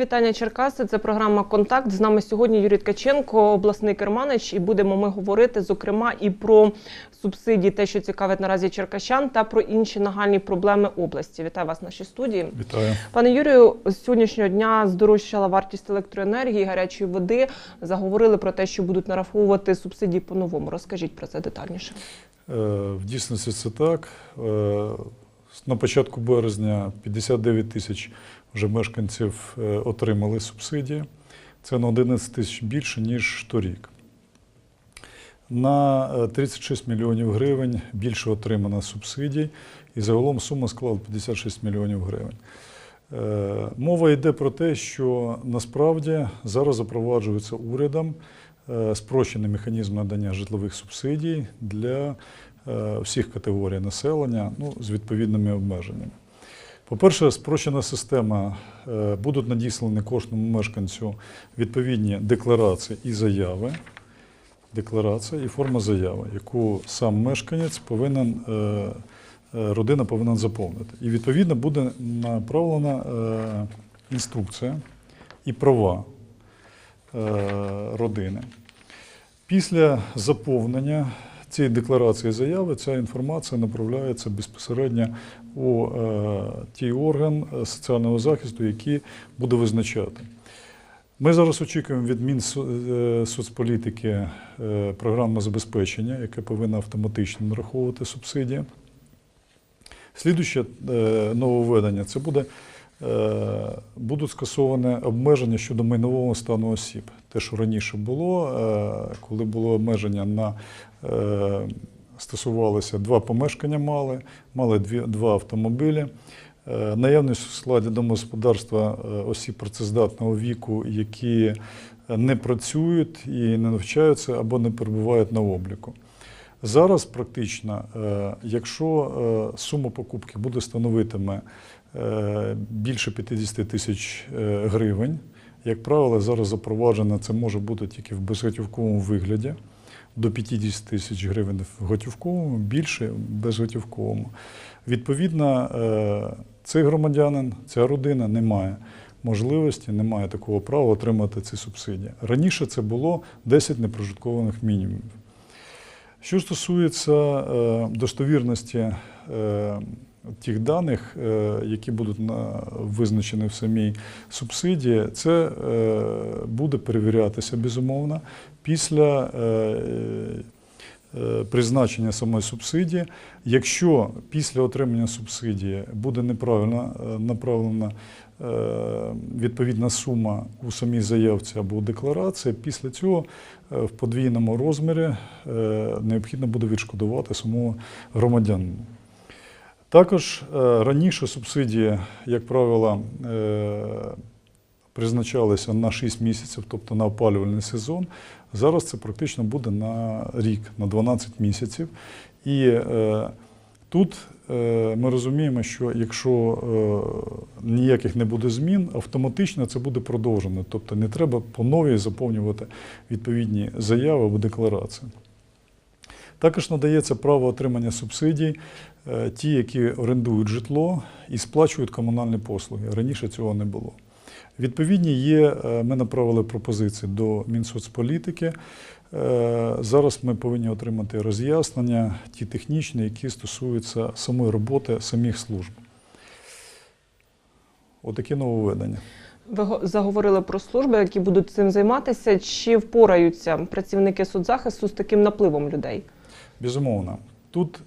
вітання Черкаси. Це програма Контакт. З нами сьогодні Юрій Ткаченко, обласний керманич, і будемо ми говорити зокрема і про субсидії, те, що цікавить наразі черкащан, та про інші нагальні проблеми області. Вітаю вас в нашій студії. Вітаю. Пане Юрію, з сьогоднішнього дня здорожчала вартість електроенергії, гарячої води. Заговорили про те, що будуть нараховувати субсидії по-новому. Розкажіть про це детальніше. Е, В дійсності це так. Е, На початку березня 59 тисяч вже мешканців е, отримали субсидії. Це на 11 тисяч більше, ніж торік. На е, 36 мільйонів гривень більше отримано субсидій, і загалом сума склала 56 мільйонів гривень. Е, Мова йде про те, що насправді зараз запроваджується урядом е, спрощений механізм надання житлових субсидій для е, всіх категорій населення ну, з відповідними обмеженнями. По-перше, спрощена система е, будуть надіслані кожному мешканцю відповідні декларації і заяви. Декларація і форма заяви, яку сам мешканець повинен, е, е, родина повинна заповнити. І відповідно буде направлена інструкція і права родини. Після заповнення цієї декларації заяви ця інформація направляється безпосередньо у е, ті орган е, соціального захисту, який буде визначати. Ми зараз очікуємо від Мінсоцполітики е, програмне забезпечення, яке повинно автоматично нараховувати субсидії. Слідуще нововведення це буде, будуть скасовані обмеження щодо майнового стану осіб. Те, що раніше було, коли було обмеження на стосувалося два помешкання мали, мали дві, два автомобілі. Е, Наявність у складі домогосподарства е, осіб працездатного віку, які не працюють і не навчаються або не перебувають на обліку. Зараз практично, е, якщо е, сума покупки буде становитиме е, більше 50 тисяч е, гривень, як правило, зараз запроваджено це може бути тільки в безготівковому вигляді. До 50 тисяч гривень в готівковому, більше безготівковому. Відповідно, е, цей громадянин, ця родина не має можливості, не має такого права отримати ці субсидії. Раніше це було 10 непрожиткованих мінімумів. Що стосується е, достовірності е, тих даних, е, які будуть визначені в самій субсидії, це е, буде перевірятися безумовно після е, призначення самої субсидії. Якщо після отримання субсидії буде неправильно направлена відповідна сума у самій заявці або у декларації, після цього в подвійному розмірі необхідно буде відшкодувати самого громадянину. Також е, раніше субсидії, як правило, е, призначалися на 6 місяців, тобто на опалювальний сезон. Зараз це практично буде на рік, на 12 місяців. І е, тут ми розуміємо, що якщо ніяких не буде змін, автоматично це буде продовжено. Тобто не треба по новій заповнювати відповідні заяви або декларації. Також надається право отримання субсидій е, ті, які орендують житло і сплачують комунальні послуги. Раніше цього не було. Відповідні є, е, ми направили пропозиції до Мінсоцполітики. Е, Зараз ми повинні отримати роз'яснення, ті технічні, які стосуються самої роботи самих служб. Отакі нововведення. Ви го- заговорили про служби, які будуть цим займатися. Чи впораються працівники соцзахисту з таким напливом людей? Безумовно. Тут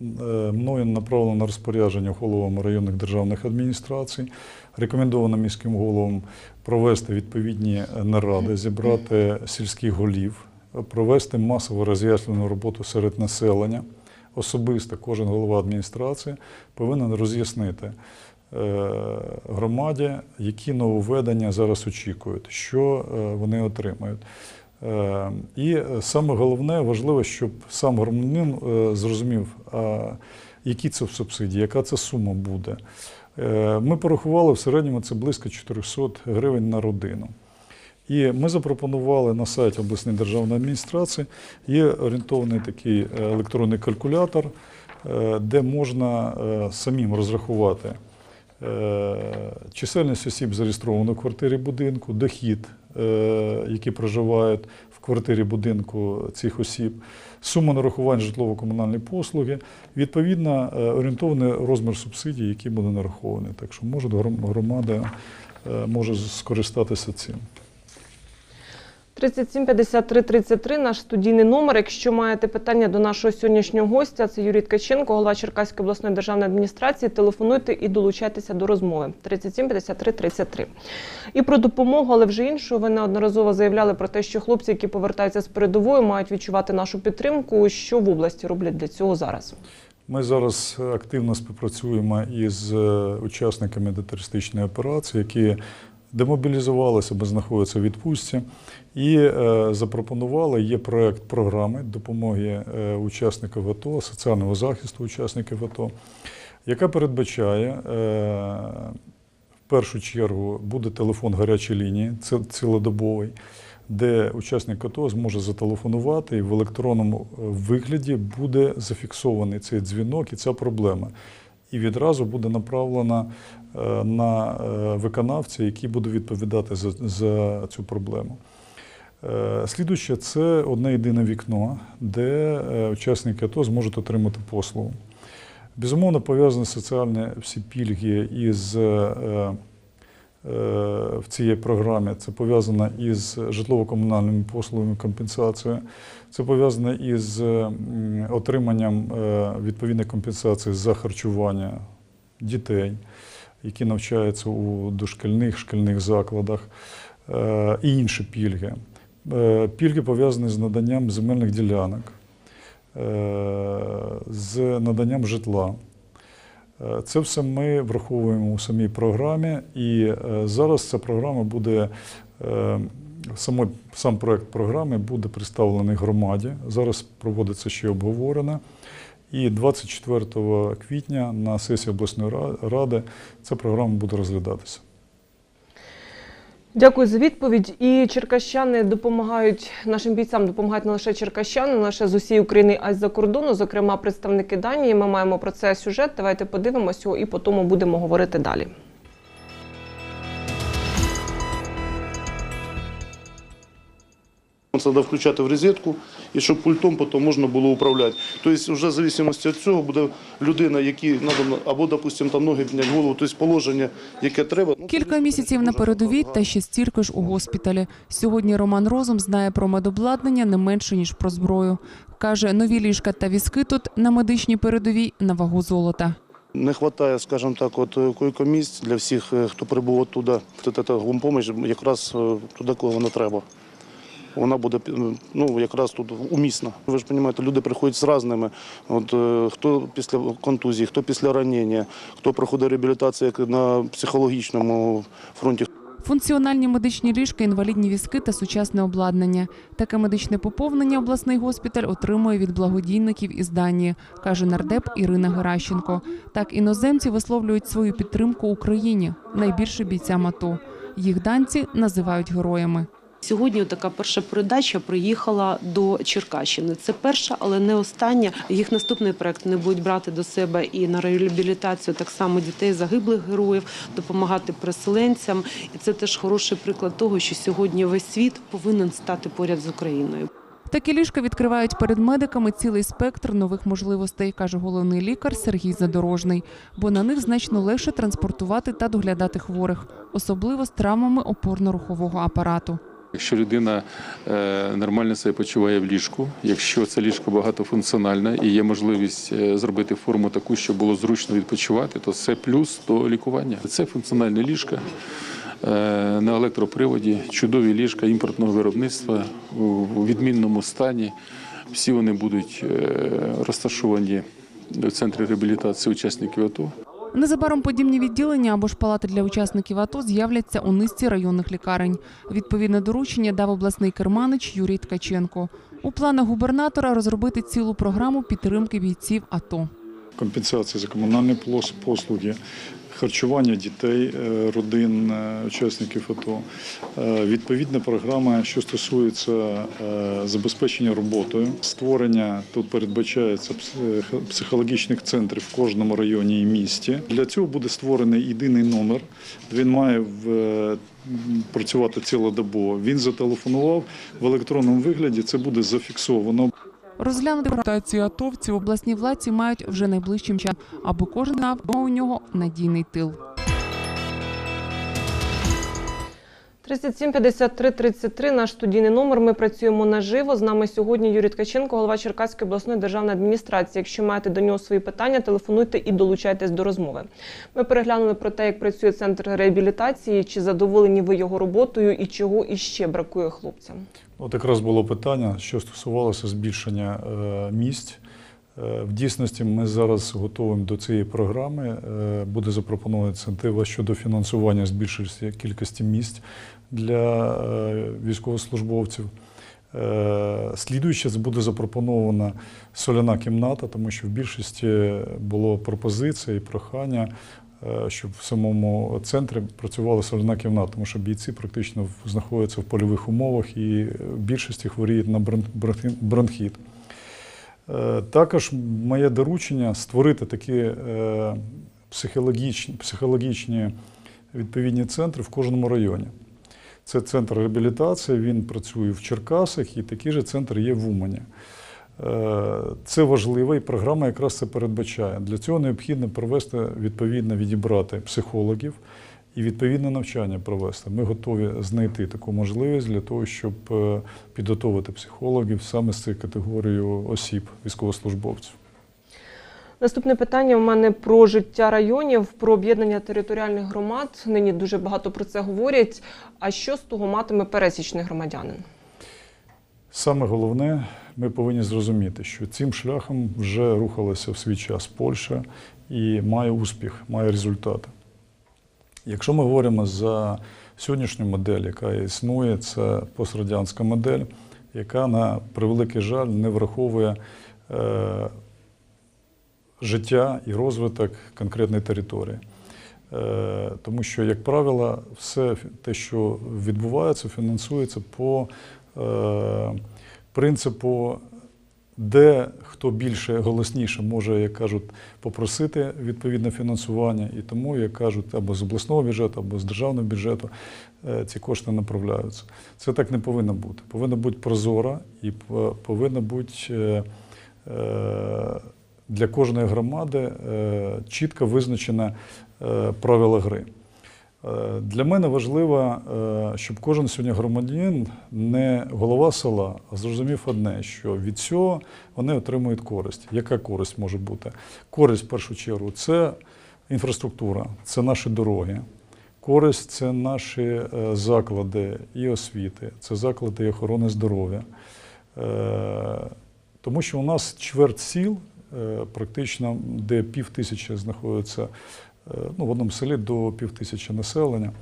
е, мною направлено розпорядження головам районних державних адміністрацій. Рекомендовано міським головам провести відповідні наради, зібрати сільських голів, провести масову роз'яснену роботу серед населення. Особисто кожен голова адміністрації повинен роз'яснити е, громаді, які нововведення зараз очікують, що е, вони отримають. Е, І саме головне, важливо, щоб сам громадянин е, зрозумів, які це субсидії, яка це сума буде. Е, Ми порахували в середньому це близько 400 гривень на родину. І ми запропонували на сайті обласної державної адміністрації є орієнтований такий електронний калькулятор, де можна самим розрахувати чисельність осіб зареєстровано в квартирі будинку, дохід, які проживають в квартирі будинку цих осіб, сума нарахувань житлово-комунальні послуги, відповідно е, орієнтований розмір субсидій, які буде нарахований. Так що може гром- громада е, може скористатися цим. 37 53 33 наш студійний номер. Якщо маєте питання до нашого сьогоднішнього гостя, це Юрій Ткаченко, голова Черкаської обласної державної адміністрації. Телефонуйте і долучайтеся до розмови. 37 53 33. І про допомогу, але вже іншу. Ви неодноразово заявляли про те, що хлопці, які повертаються з передової, мають відчувати нашу підтримку. Що в області роблять для цього зараз? Ми зараз активно співпрацюємо із е, учасниками антитерористичної операції, які демобілізувалися або знаходяться в відпустці, і е, запропонували є проект програми допомоги е, учасників АТО, соціального захисту учасників АТО, яка передбачає е, в першу чергу буде телефон гарячої лінії, цілодобовий, де учасник АТО зможе зателефонувати і в електронному вигляді буде зафіксований цей дзвінок і ця проблема. І відразу буде направлена е, на е, виконавця, який буде відповідати за, за цю проблему. Слідуще Слідуюче це одне єдине вікно, де е, учасники АТО зможуть отримати послугу. Безумовно, пов'язані соціальні всі пільги із е, е, в цій програмі. Це пов'язано із житлово-комунальними послугами компенсацією. Це пов'язано із отриманням е, відповідної компенсації за харчування дітей, які навчаються у дошкільних шкільних закладах, е, і інші пільги. Е, Пільги пов'язані з наданням земельних ділянок, е, з наданням житла. Е, Це все ми враховуємо у самій програмі, і е, зараз ця програма буде е, само, сам проект програми буде представлений громаді. Зараз проводиться ще обговорення. І 24 квітня на сесії обласної ради ця програма буде розглядатися. Дякую за відповідь. І черкащани допомагають нашим бійцям, допомагають не лише черкащани, не лише з усієї України, а й з-за кордону, зокрема представники Данії. Ми маємо про це сюжет. Давайте подивимося його і по тому будемо говорити далі. Треба включати в розетку, і щоб пультом потім можна було управляти. Тобто, вже в залежності від цього буде людина, якій треба або, допустимо, там ноги підняти голову, тобто положення, яке треба. Ну, Кілька місяців на передовій та ще стільки ж у госпіталі. Сьогодні Роман Розум знає про медобладнання не менше ніж про зброю. каже, нові ліжка та візки тут на медичній передовій на вагу золота. Не вистачає, скажімо так, от койко-місць для всіх, е, хто прибув оттуда. От ця гумпоміч якраз е, туди, кого вона треба. Вона буде ну, якраз тут умісна. Ви ж розумієте, люди приходять з різними. От, е, хто після контузії, хто після ранення, хто проходить реабілітацію на психологічному фронті. Функціональні медичні ліжка, інвалідні візки та сучасне обладнання. Таке медичне поповнення обласний госпіталь отримує від благодійників із Данії, каже нардеп Ірина Геращенко. Так іноземці висловлюють свою підтримку Україні, найбільше бійцям АТО. Їх данці називають героями. Сьогодні така перша передача приїхала до Черкащини. Це перша, але не остання. Їх наступний проект не будуть брати до себе і на реабілітацію так само дітей загиблих героїв, допомагати переселенцям. І це теж хороший приклад того, що сьогодні весь світ повинен стати поряд з Україною. Такі ліжка відкривають перед медиками цілий спектр нових можливостей, каже головний лікар Сергій Задорожний, бо на них значно легше транспортувати та доглядати хворих, особливо з травмами опорно-рухового апарату. Якщо людина е, нормально себе почуває в ліжку, якщо це ліжко багатофункціональне і є можливість е, зробити форму таку, щоб було зручно відпочивати, то це плюс до лікування. Це функціональне ліжка е, на електроприводі, чудові ліжка імпортного виробництва у відмінному стані. Всі вони будуть розташовані в центрі реабілітації учасників АТО. Незабаром подібні відділення або ж палати для учасників АТО з'являться у низці районних лікарень. Відповідне доручення дав обласний керманич Юрій Ткаченко. У планах губернатора розробити цілу програму підтримки бійців АТО. компенсації за комунальні послуги, харчування дітей, е, родин, е, учасників АТО. Е, Відповідна програма, що стосується забезпечення роботою, створення тут передбачається психологічних центрів в кожному районі і місті. Для цього буде створений єдиний номер. Він має в, працювати цілодобово. Він зателефонував в електронному вигляді. Це буде зафіксовано. Розглянути ротацію атовців обласні владці мають вже найближчим часом, аби кожен знав, хто у нього надійний тил. 37 53 33 наш студійний номер. Ми працюємо наживо. З нами сьогодні Юрій Ткаченко, голова Черкаської обласної державної адміністрації. Якщо маєте до нього свої питання, телефонуйте і долучайтесь до розмови. Ми переглянули про те, як працює центр реабілітації, чи задоволені ви його роботою і чого іще бракує хлопцям. От якраз було питання, що стосувалося збільшення е, місць. Е, В дійсності ми зараз готуємо до цієї програми. Е, Буде запропонована ініціатива щодо фінансування збільшення кількості місць для військовослужбовців. Слідуюче буде запропонована соляна кімната, тому що в більшості було пропозиція і прохання, щоб в самому центрі працювала соляна кімната, тому що бійці практично знаходяться в польових умовах і в більшості хворіють на брон- бронхіт. Е, Також моє доручення створити такі е, психологічні, психологічні відповідні центри в кожному районі. Це центр реабілітації, він працює в Черкасах, і такий же центр є в Умані. Це важливо, і програма якраз це передбачає. Для цього необхідно провести відповідно відібрати психологів і відповідне навчання провести. Ми готові знайти таку можливість для того, щоб е, підготовити психологів саме з цією категорією осіб, військовослужбовців. Наступне питання у мене про життя районів, про об'єднання територіальних громад. Нині дуже багато про це говорять. А що з того матиме пересічний громадянин? Саме головне, ми повинні зрозуміти, що цим шляхом вже рухалася в свій час Польща і має успіх, має результати. Якщо ми говоримо за сьогоднішню модель, яка існує, це пострадянська модель, яка на превеликий жаль не враховує е, життя і розвиток конкретної території. Е, Тому що, як правило, все те, що відбувається, фінансується по е, принципу, де хто більше голосніше може, як кажуть, попросити відповідне фінансування, і тому, як кажуть, або з обласного бюджету, або з державного бюджету е, ці кошти направляються. Це так не повинно бути. Повинна бути прозора і п- повинна бути е, е, для кожної громади чітко визначена е, правила гри. Е, Для мене важливо, е, щоб кожен сьогодні громадянин, не голова села, а зрозумів одне, що від цього вони отримують користь. Яка користь може бути? Користь в першу чергу це інфраструктура, це наші дороги. Користь це наші е, заклади і освіти, це заклади і охорони здоров'я. Тому що у нас чверть сіл, практично, де пів тисячі знаходиться ну, в одному селі до пів тисячі населення.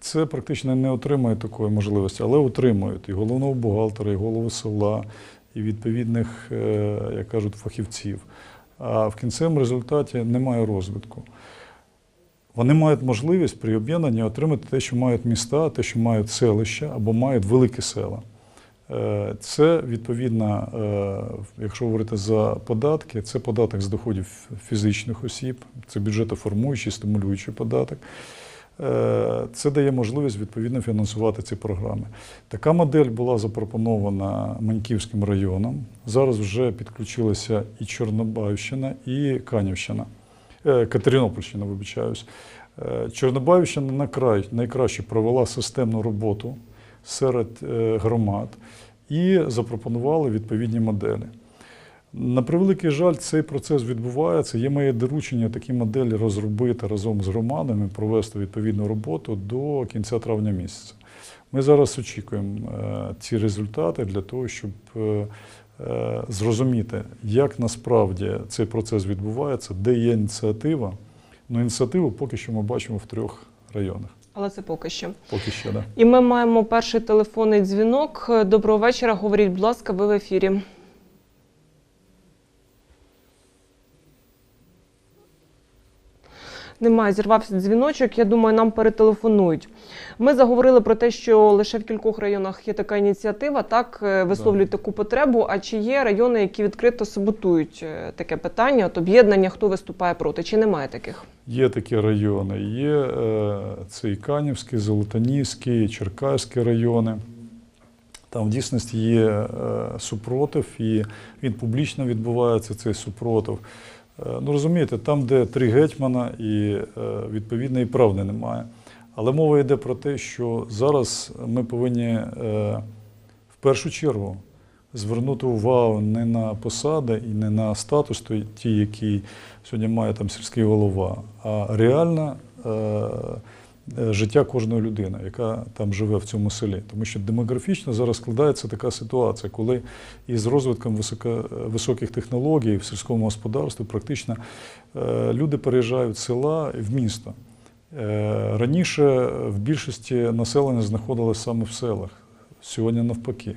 Це практично не отримує такої можливості, але отримують і головного бухгалтера, і голову села, і відповідних, е, як кажуть, фахівців. А в кінцевому результаті немає розвитку. Вони мають можливість при об'єднанні отримати те, що мають міста, те, що мають селища або мають великі села. Е, Це відповідно, е, якщо говорити за податки, це податок з доходів фізичних осіб, це бюджетоформуючий, стимулюючий податок. Е, Це дає можливість відповідно фінансувати ці програми. Така модель була запропонована Маньківським районом. Зараз вже підключилися і Чорнобаївщина, і Канівщина. Катеринопольщина, вибачаюсь. Чорнобаївщина найкраще провела системну роботу серед е, громад і запропонували відповідні моделі. На превеликий жаль, цей процес відбувається. Є моє доручення такі моделі розробити разом з громадами, провести відповідну роботу до кінця травня місяця. Ми зараз очікуємо е, ці результати для того, щоб е, зрозуміти, як насправді цей процес відбувається, де є ініціатива. Ну, ініціативу поки що ми бачимо в трьох районах. Але це поки що. Поки що, да. І ми маємо перший телефонний дзвінок. Доброго вечора. Говоріть, будь ласка, ви в ефірі. Немає, зірвався дзвіночок. Я думаю, нам перетелефонують. Ми заговорили про те, що лише в кількох районах є така ініціатива, так е, висловлюють таку потребу. А чи є райони, які відкрито саботують е, таке питання? От об'єднання, хто виступає проти? Чи немає таких? Є такі райони. Є е, це і Канівський, Золотанівський, Черкаські райони. Там в дійсності є супротив, і він публічно відбувається, цей супротив. Е, ну розумієте, там, де три гетьмана, і відповідної правди немає. Але мова йде про те, що зараз ми повинні е, в першу чергу звернути увагу не на посади і не на статус ті, які сьогодні має там сільський голова, а реально е, е, життя кожної людини, яка там живе в цьому селі. Тому що демографічно зараз складається така ситуація, коли із розвитком високо, високих технологій в сільському господарстві практично е, люди переїжджають з села в місто. Е, Раніше в більшості населення знаходилось саме в селах, сьогодні навпаки.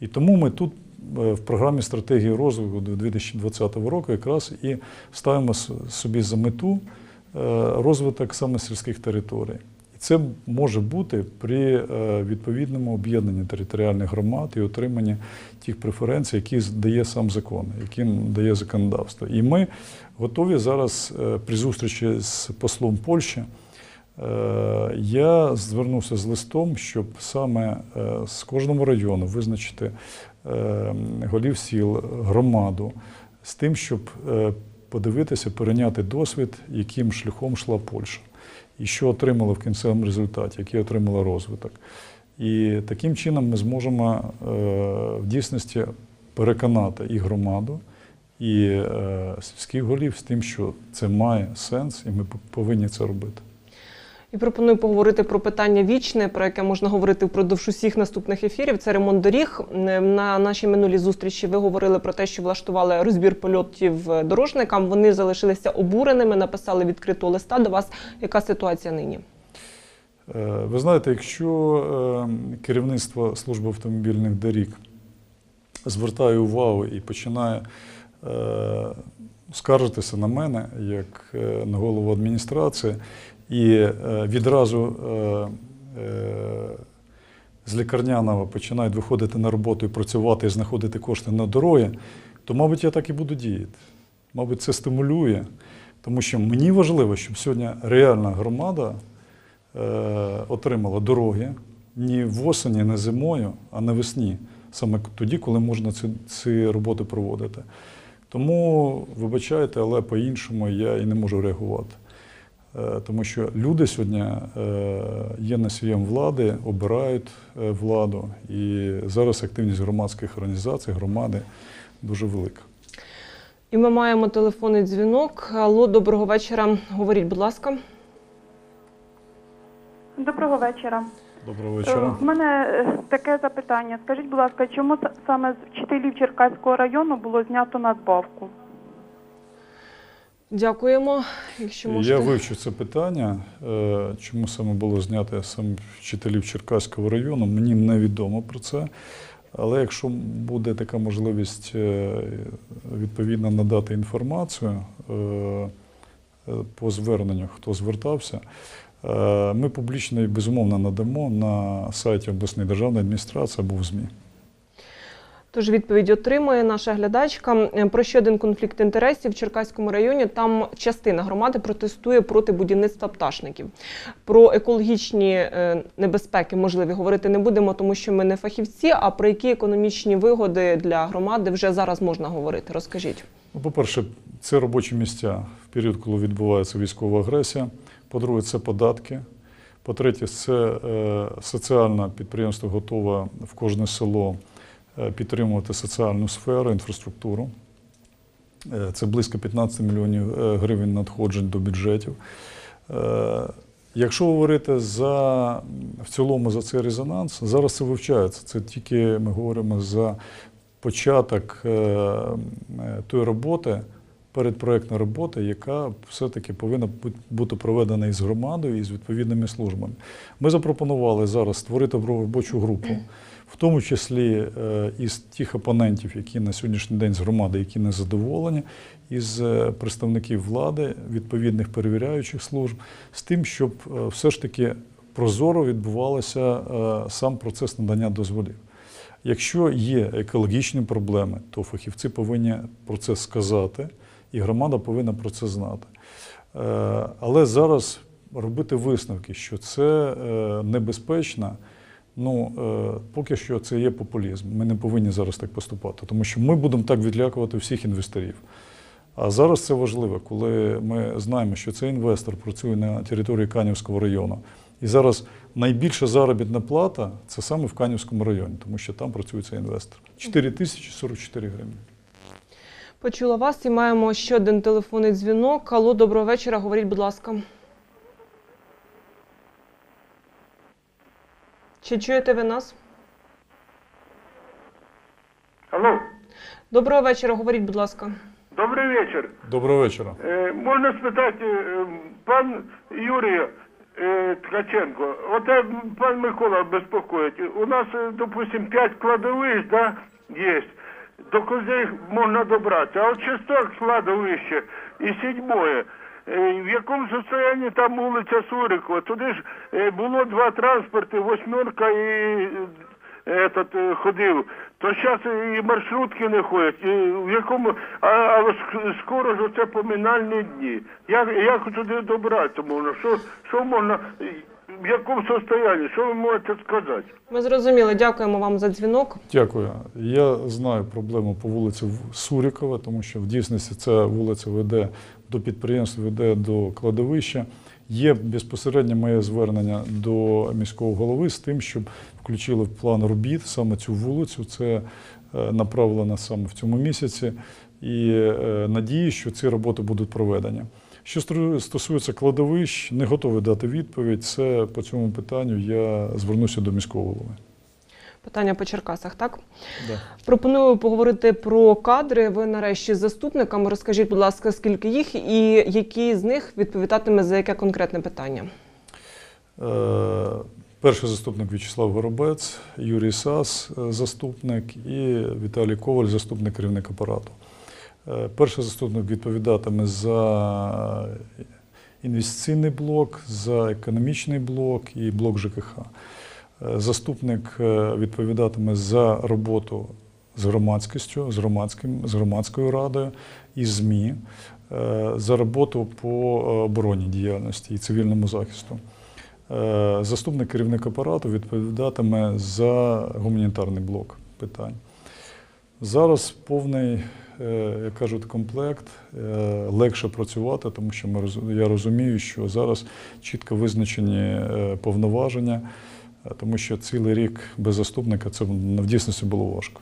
І тому ми тут е, в програмі стратегії розвитку до 2020 року якраз і ставимо собі за мету е, розвиток саме сільських територій. І це може бути при е, відповідному об'єднанні територіальних громад і отриманні тих преференцій, які дає сам закон, яким дає законодавство. І ми готові зараз е, при зустрічі з послом Польщі. Е, Я звернувся з листом, щоб саме е, з кожному району визначити е, голів сіл, громаду, з тим, щоб е, подивитися, перейняти досвід, яким шляхом йшла Польща, і що отримала в кінцевому результаті, який отримала розвиток. І таким чином ми зможемо е, в дійсності переконати і громаду, і е, сільських голів з тим, що це має сенс, і ми повинні це робити. І пропоную поговорити про питання вічне, про яке можна говорити впродовж усіх наступних ефірів. Це ремонт доріг. На нашій минулій зустрічі ви говорили про те, що влаштували розбір польотів дорожникам. Вони залишилися обуреними, написали відкритого листа до вас. Яка ситуація нині? Е, Ви знаєте, якщо е, керівництво служби автомобільних доріг звертає увагу і починає е, скаржитися на мене як е, на голову адміністрації, і е, відразу е, е, з лікарняного починають виходити на роботу і працювати і знаходити кошти на дороги, то, мабуть, я так і буду діяти. Мабуть, це стимулює, тому що мені важливо, щоб сьогодні реальна громада отримала дороги ні восені, не зимою, а навесні, саме тоді, коли можна ці, ці роботи проводити. Тому, вибачайте, але по-іншому я і не можу реагувати. Е, Тому що люди сьогодні е, є носієм влади, обирають е, владу, і зараз активність громадських організацій, громади дуже велика. І ми маємо телефонний дзвінок. Алло, доброго вечора. Говоріть, будь ласка. Доброго вечора. Доброго вечора. У мене таке запитання. Скажіть, будь ласка, чому саме з вчителів Черкаського району було знято надбавку? Дякуємо. Якщо можете. Я вивчу це питання. Е, Чому саме було знято саме вчителів Черкаського району, мені невідомо про це. Але якщо буде така можливість е, відповідно надати інформацію е, по зверненню, хто звертався, ми публічно і безумовно надамо на сайті обласної державної адміністрації або в ЗМІ. Тож відповідь отримує наша глядачка. Е, Про ще один конфлікт інтересів в Черкаському районі. Там частина громади протестує проти будівництва пташників. Про екологічні е, небезпеки можливі говорити не будемо, тому що ми не фахівці. А про які економічні вигоди для громади вже зараз можна говорити? Розкажіть. По-перше, це робочі місця в період, коли відбувається військова агресія. По-друге, це податки. По-третє, це е, соціальне підприємство готове в кожне село підтримувати соціальну сферу, інфраструктуру. Е, Це близько 15 мільйонів е, гривень надходжень до бюджетів. Е, Якщо говорити за, в цілому за цей резонанс, зараз це вивчається. Це тільки ми говоримо за початок е, е, тої роботи, передпроектної роботи, яка все-таки повинна бути проведена із громадою і з відповідними службами. Ми запропонували зараз створити робочу групу в тому числі е, із тих опонентів, які на сьогоднішній день з громади, які не задоволені, із е, представників влади, відповідних перевіряючих служб, з тим, щоб е, все ж таки прозоро відбувався сам процес надання дозволів. Якщо є екологічні проблеми, то фахівці повинні про це сказати, і громада повинна про це знати. Але зараз робити висновки, що це небезпечно, ну е, поки що це є популізм. Ми не повинні зараз так поступати, тому що ми будемо так відлякувати всіх інвесторів. А зараз це важливо, коли ми знаємо, що цей інвестор працює на території Канівського району. І зараз найбільша заробітна плата це саме в Канівському районі, тому що там працює цей інвестор. 4 тисячі 44 гривні. Почула вас і маємо ще один телефонний дзвінок. Алло, доброго вечора. Говоріть, будь ласка. Чи чуєте ви нас? Алло, Доброго вечора, говоріть, будь ласка. добрий вечір. Доброго вечора. Е, можна спитати, е, пан Юрій е, Ткаченко, от е, пан Микола безпокоїть. У нас, е, допустим, п'ять кладовищ, да, є. До козей можна добратися. А от шесте кладовище і е, в якому состоянні там вулиця Сурикова? Туди ж е, було два транспорти, восьмерка і е, этот, е, ходив. То зараз і маршрутки не ходять. І в якому, а, а скоро ж оце поминальні дні. Як, як туди добратися можна? Що, що можна, в якому состоянні? Що ви можете сказати? Ми зрозуміли, дякуємо вам за дзвінок. Дякую. Я знаю проблему по вулиці Сурікова, тому що в дійсності ця вулиця веде до підприємств, веде до кладовища. Є безпосередньо моє звернення до міського голови з тим, щоб включили в план робіт саме цю вулицю. Це е, направлено саме в цьому місяці. І е, надію, що ці роботи будуть проведені. Що стосується кладовищ, не готовий дати відповідь. Це по цьому питанню я звернуся до міського голови. Питання по Черкасах, так? Да. Пропоную поговорити про кадри. Ви нарешті з заступниками. Розкажіть, будь ласка, скільки їх і які з них відповідатиме за яке конкретне питання? Е, Перший заступник В'ячеслав Горобець, Юрій Сас, е, заступник, і Віталій Коваль, заступник керівник апарату. Е, Перший заступник відповідатиме за інвестиційний блок, за економічний блок і блок ЖКХ. Заступник е, відповідатиме за роботу з громадськістю, з, громадським, з громадською радою і ЗМІ, е, за роботу по оборонній діяльності і цивільному захисту. Е, Заступник керівника апарату відповідатиме за гуманітарний блок питань. Зараз повний, як кажуть, комплект, легше працювати, тому що я розумію, що зараз чітко визначені повноваження, тому що цілий рік без заступника це в дійсності було важко.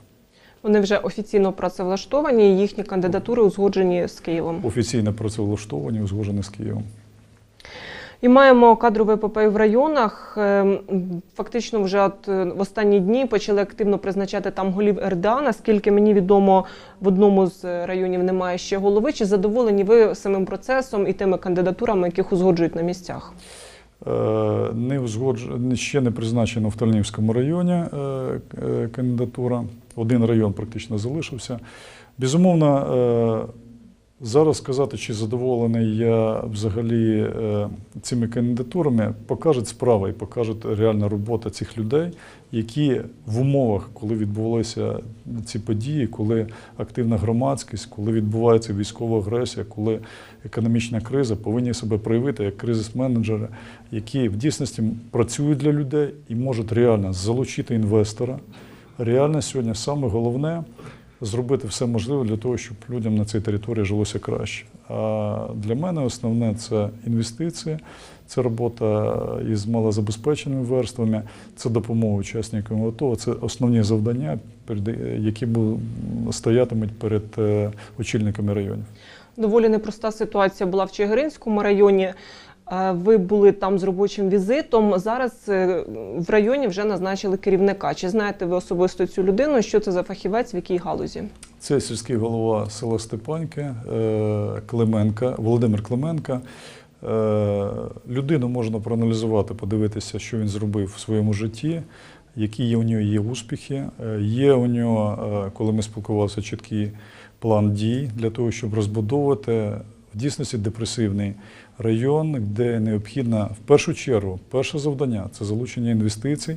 Вони вже офіційно працевлаштовані, і їхні кандидатури узгоджені з Києвом. Офіційно працевлаштовані, узгоджені з Києвом. І маємо кадрову епопею в районах. Ем, Фактично, вже от е, в останні дні почали активно призначати там голів РДА. Наскільки мені відомо, в одному з районів немає ще голови. Чи задоволені ви самим процесом і тими кандидатурами, яких узгоджують на місцях? Е, Не узгодж- ще не призначено в Тальнівському районі е, е, кандидатура. Один район практично залишився. Безумовно, зараз сказати, чи задоволений я взагалі е, цими кандидатурами, покаже справа і покаже реальна робота цих людей, які в умовах, коли відбувалися ці події, коли активна громадськість, коли відбувається військова агресія, коли економічна криза, повинні себе проявити як кризис-менеджери, які в дійсності працюють для людей і можуть реально залучити інвестора. Реально сьогодні саме головне зробити все можливе для того, щоб людям на цій території жилося краще. А для мене основне це інвестиції, це робота із малозабезпеченими верствами, це допомога учасникам АТО, це основні завдання, які стоятимуть перед е, очільниками районів. Доволі непроста ситуація була в Чигиринському районі. Ви були там з робочим візитом. Зараз е, в районі вже назначили керівника. Чи знаєте ви особисто цю людину? Що це за фахівець, в якій галузі? Це сільський голова села Степаньки е, Клименка, Володимир Клименка. Е, Людину можна проаналізувати, подивитися, що він зробив в своєму житті. які є у нього є успіхи. Є у нього, коли ми спілкувалися, чіткий план дій для того, щоб розбудовувати в дійсності депресивний район, де необхідно в першу чергу перше завдання це залучення інвестицій.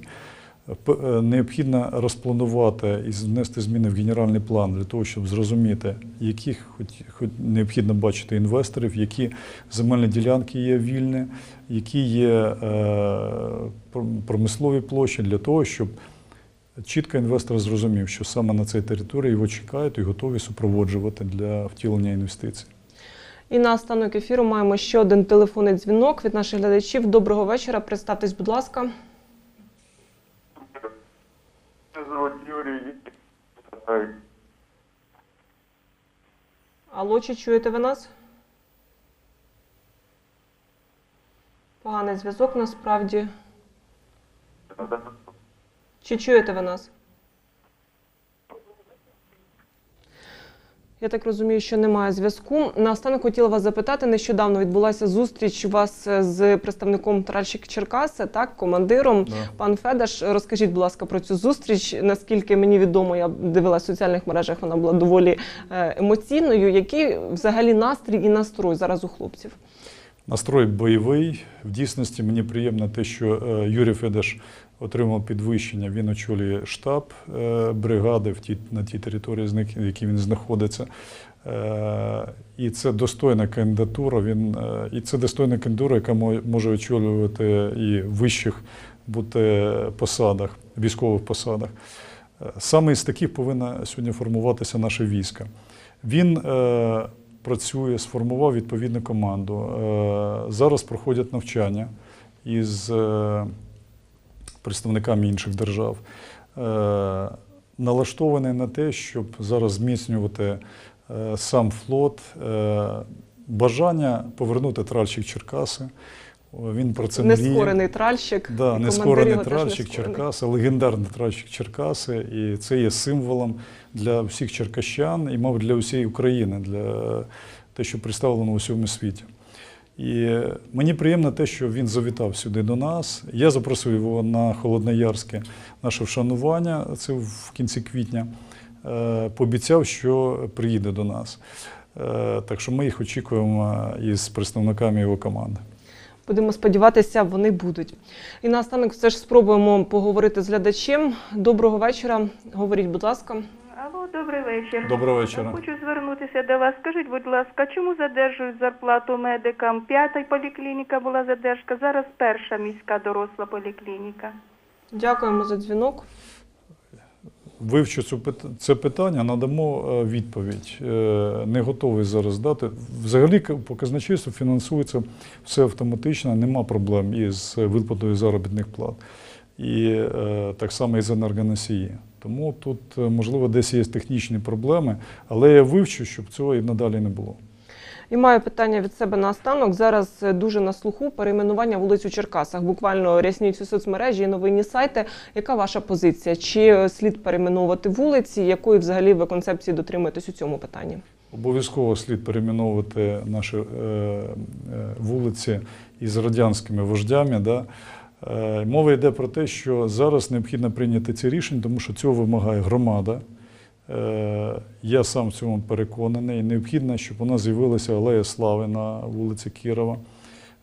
Е, Необхідно розпланувати і внести зміни в генеральний план для того, щоб зрозуміти, яких хоч, хоч необхідно бачити інвесторів, які земельні ділянки є вільні, які є е, промислові площі для того, щоб чітко інвестор зрозумів, що саме на цій території його чекають і готові супроводжувати для втілення інвестицій. І на останок ефіру маємо ще один телефонний дзвінок від наших глядачів. Доброго вечора. Представтесь, будь ласка. Мене звуть Юрій. Алло, чи чуєте ви нас? Поганий зв'язок насправді. Чи чуєте ви нас? Я так розумію, що немає зв'язку. Наостанок хотіла вас запитати. Нещодавно відбулася зустріч у вас е, з представником Тральщик Черкаси, так, командиром. Да. Пан Федаш, розкажіть, будь ласка, про цю зустріч. Наскільки мені відомо, я дивилася в соціальних мережах, вона була доволі е, емоційною. Який взагалі настрій і настрой зараз у хлопців? Настрой бойовий. В дійсності мені приємно те, що е, Юрій Федеш отримав підвищення. Він очолює штаб е, бригади в тій, на тій території, в якій він знаходиться. Е, І це достойна кандидатура. Він, е, і це достойна кандидатура, яка може очолювати і вищих бути посадах, військових посадах. Саме із таких повинна сьогодні формуватися наше військо. Він е, працює, сформував відповідну команду. Е, зараз проходять навчання із представниками інших держав. Е, налаштований на те, щоб зараз зміцнювати е, сам флот, е, бажання повернути тральщик Черкаси. Він про це мріє. Нескорений тральщик. Да, нескорений тральщик. Черкаси, легендарний тральщик Черкаси, і це є символом для всіх черкащан і, мабуть, для всієї України, для те, що представлено у всьому світі. І мені приємно те, що він завітав сюди до нас. Я запросив його на Холодноярське наше вшанування, це в кінці квітня. Е, Пообіцяв, що приїде до нас. Е, Так що ми їх очікуємо із представниками його команди. Будемо сподіватися, вони будуть. І наостанок все ж спробуємо поговорити з глядачем. Доброго вечора. Говоріть, будь ласка. Добрий вечір. Доброго вечора. Хочу звернутися до вас. Скажіть, будь ласка, чому задержують зарплату медикам? П'ята поліклініка була задержка, зараз перша міська доросла поліклініка. Дякуємо за дзвінок. Вивчу це питання, надамо е, відповідь. Е, Не готовий зараз дати. Взагалі по казначейству фінансується все автоматично, нема проблем із виплатою заробітних плат. І е, так само і з енергоносії. Тому тут, е, можливо, десь є технічні проблеми, але я вивчу, щоб цього і надалі не було. І маю питання від себе наостанок. Зараз е, дуже на слуху перейменування вулиць у Черкасах. Буквально ряснюють у соцмережі і новинні сайти. Яка ваша позиція? Чи е, слід перейменовувати вулиці? Якої взагалі ви концепції дотримуєтесь у цьому питанні? Обов'язково слід перейменовувати наші е, е, вулиці із радянськими вождями. Да? Е, мова йде про те, що зараз необхідно прийняти ці рішення, тому що цього вимагає громада. Е, я сам в цьому переконаний. Необхідно, щоб у нас з'явилася алея слави на вулиці Кірова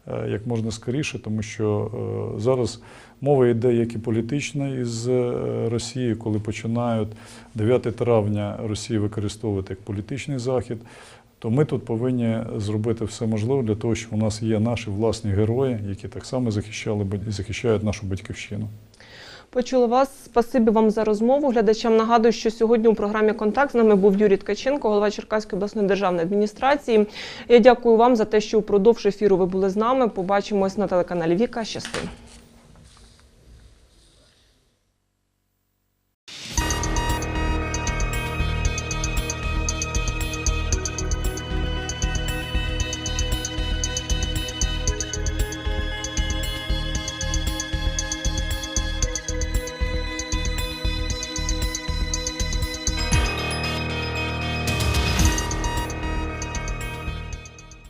е, як можна скоріше, тому що зараз мова йде як і політична із Росії, коли починають 9 травня Росії використовувати як політичний захід. То ми тут повинні зробити все можливе для того, щоб у нас є наші власні герої, які так само захищали бать- захищають нашу батьківщину. Почула вас. Спасибі вам за розмову. Глядачам нагадую, що сьогодні у програмі Контакт з нами був Юрій Ткаченко, голова Черкаської обласної державної адміністрації. Я дякую вам за те, що упродовж ефіру ви були з нами. Побачимось на телеканалі Віка. Щасти.